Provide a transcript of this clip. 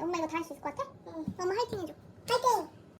엄마 이거 다 할 수 있을 것 같아? 응. 엄마 화이팅